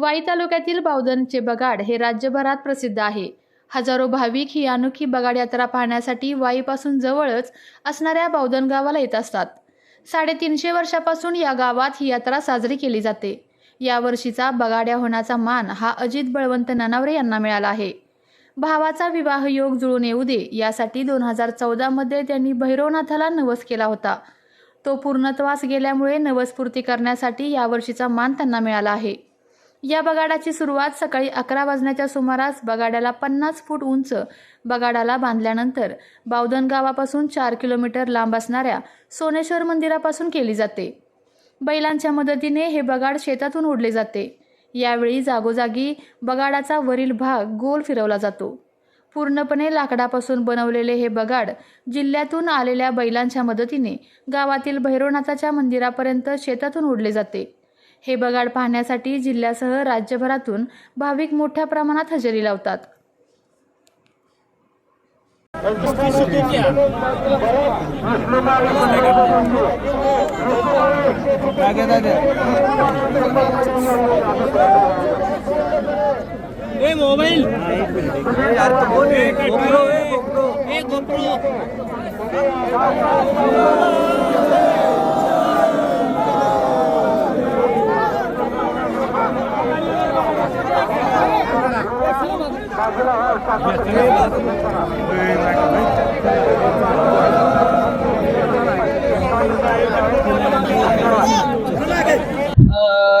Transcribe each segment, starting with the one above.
वाई तालुक्यातील बावधनचे बगाड हे राज्यभरात प्रसिद्ध आहे. हजारो भाविक ही अनोखी बगाड यात्रा पाहण्यासाठी वाईपासून जवळच असणाऱ्या बावधन गावाला येत असतात. साडेतीनशे वर्षापासून या गावात ही यात्रा साजरी केली जाते. यावर्षीचा बगाड्या होण्याचा मान हा अजित बळवंत ननावरे यांना मिळाला आहे. भावाचा विवाह योग जुळून येऊ दे यासाठी दोन हजार चौदामध्ये त्यांनी भैरवनाथाला नवस केला होता. तो पूर्णत्वास गेल्यामुळे नवस्फूर्ती करण्यासाठी यावर्षीचा मान त्यांना मिळाला आहे. या बगाडाची सुरुवात सकाळी अकरा वाजण्याच्या सुमारास बगाड्याला पन्नास फूट उंच बगाडाला बांधल्यानंतर बावधन गावापासून चार किलोमीटर लांब असणाऱ्या सोनेश्वर मंदिरापासून केली जाते. बैलांच्या मदतीने हे बगाड शेतातून ओढले जाते. यावेळी जागोजागी बगाडाचा वरील भाग गोल फिरवला जातो. पूर्णपणे लाकडापासून बनवलेले हे बगाड जिल्ह्यातून आलेल्या बैलांच्या मदतीने गावातील भैरवनाथाच्या मंदिरापर्यंत शेतातून ओढले जाते. हे बगाड पाहण्यासाठी जिल्ह्यासह राज्यभरातून भाविक मोठ्या प्रमाणात हजेरी लावतात. मोबाईल. गोप्रो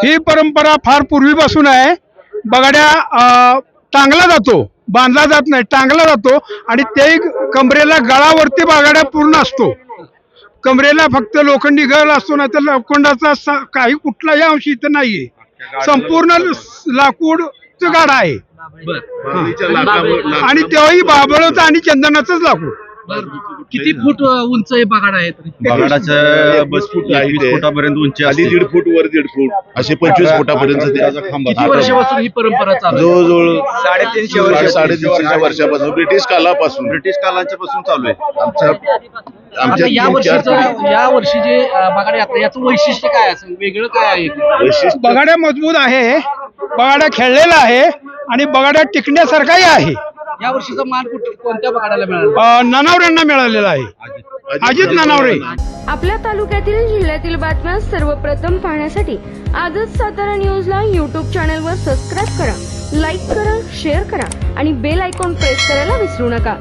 ही परंपरा फार पूर्वीपासून आहे. बगाड्या टांगला जातो बांधला जात नाही टांगला जातो आणि ते कमरेला गळावरती बगाड्या पूर्ण असतो. कमरेला फक्त लोखंडी गळ असतो ना तर लोखंडाचा सा- काही कुठलाही अंश इथं नाहीये. संपूर्ण लाकूड गाडा आहे. आणि तेव्हाही बाबळचं आणि चंदनाचंच लाकूड किती फूट उंच हे बगाड आहे तरी? बगाडाचं बस फूट. फुटापर्यंत उंची असते. दीड फूट वर दीड फूट. असे पंचवीस फुटापर्यंत वर्षापासून ही परंपरा चालू आहे? जवळजवळ साडेतीनशे वर्ष साडेतीनशे वर्षापासून. ब्रिटिश कालापासून. ब्रिटिश कालांच्या पासून चालू आहे. आमच्या आमच्या या तीन चार वर्षीचं या वर्षी जे बगाड यात्रा याचं वैशिष्ट्य काय असेल? वेगळं काय आहे? वैशिष्ट्य बगाड्या मजबूत आहे. बगाड्या खेळलेला आहे आणि बगाड्या टिकण्यासारखाही आहे. या वर्षीचा मान कुठे कोणत्या बगाडाला मिळाला? ननावऱ्यांना मिळालेला आहे. अजित ननावरे. आपल्या तालुक्यातील जिल्ह्यातील बातम्या सर्वप्रथम पाहण्यासाठी आजच सातारा न्यूजला यूट्यूब चॅनलवर सबस्क्राईब करा लाईक करा शेअर करा आणि बेल आयकॉन प्रेस करायला विसरू नका.